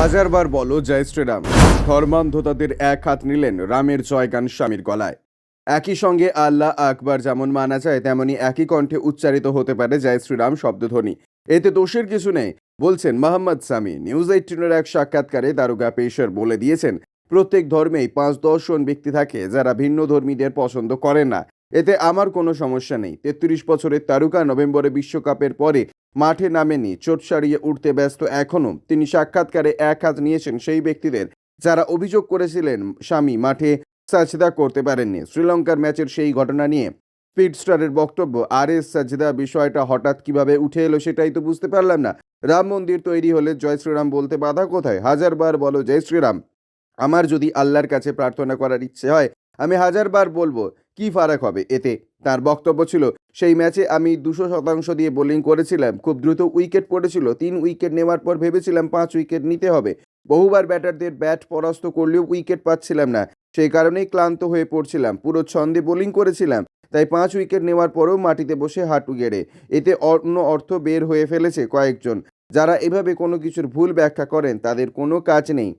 হাজারবার বলো জয় শ্রীরাম। ধর্মান্ধতাদের এক হাত নিলেন রামের জয়গান স্বামীর গলায়। একই সঙ্গে আল্লাহ আকবার যেমন মানা যায়, তেমনি একই কণ্ঠে উচ্চারিত হতে পারে জয় শ্রীরাম শব্দধ্বনি। এতে দোষের কিছু নেই। বলছেন মোহাম্মদ সামি, নিউজ এইটিনের এক সাক্ষাৎকারে দারোগা পেশার বলে দিয়েছেন, প্রত্যেক ধর্মেই পাঁচ দশ জন ব্যক্তি থাকে যারা ভিন্ন ধর্মীদের পছন্দ করেন না। এতে আমার কোনো সমস্যা নেই। তেত্রিশ বছরের তারকা নভেম্বরে বিশ্বকাপের পরে মাঠে নামেনি চোট সারিয়ে উঠতে ব্যস্ত এখনও। তিনি সাক্ষাৎকারে এক হাত নিয়েছেন সেই ব্যক্তিদের যারা অভিযোগ করেছিলেন, স্বামী মাঠে সাজদা করতে পারেননি। শ্রীলঙ্কার ম্যাচের সেই ঘটনা নিয়ে স্পিড স্টারের বক্তব্য, আর এস সাজদা, বিষয়টা হঠাৎ কীভাবে উঠে এলো সেটাই তো বুঝতে পারলাম না। রাম মন্দির তৈরি হলে জয় শ্রীরাম বলতে বাধা কোথায়? হাজারবার বলো, জয় শ্রীরাম, আমার যদি আল্লাহর কাছে প্রার্থনা করার ইচ্ছে হয় আমি হাজারবার বলব, কি ফারাক হবে? এতে তার বক্তব্য ছিল, সেই ম্যাচে আমি দুশো শতাংশ দিয়ে বোলিং করেছিলাম, খুব দ্রুত উইকেট পড়েছিল, তিন উইকেট নেওয়ার পর ভেবেছিলাম পাঁচ উইকেট নিতে হবে। বহুবার ব্যাটারদের ব্যাট পরাস্ত করলেও উইকেট পাচ্ছিলাম না, সেই কারণেই ক্লান্ত হয়ে পড়ছিলাম, পুরো ছন্দে বোলিং করেছিলাম, তাই পাঁচ উইকেট নেওয়ার পরেও মাটিতে বসে হাঁটু গেড়ে, এতে অন্য অর্থ বের হয়ে ফেলেছে কয়েকজন। যারা এভাবে কোনো কিছুর ভুল ব্যাখ্যা করেন, তাদের কোনো কাজ নেই।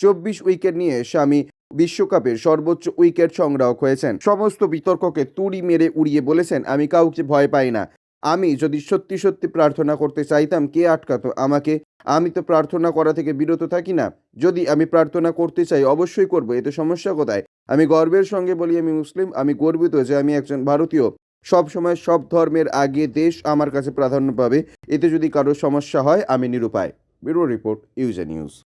চব্বিশ উইকেট নিয়ে স্বামী বিশ্বকাপের সর্বোচ্চ উইকেট সংগ্রাহক হয়েছেন। সমস্ত বিতর্ককে তুড়ি মেরে উড়িয়ে বলেছেন, আমি কাউকে ভয় পাই না। আমি যদি সত্যি সত্যি প্রার্থনা করতে চাইতাম, কে আটকাতো আমাকে? আমি তো প্রার্থনা করা থেকে বিরত থাকি না। যদি আমি প্রার্থনা করতে চাই, অবশ্যই করব। এতে সমস্যা কোথায়? আমি গর্বের সঙ্গে বলি, আমি মুসলিম, আমি গর্বিত যে আমি একজন ভারতীয়। সব সময় সব ধর্মের আগে দেশ আমার কাছে প্রাধান্য পাবে। এতে যদি কারোর সমস্যা হয়, আমি নিরুপায়। ব্যুরো রিপোর্ট, ইউজে নিউজ।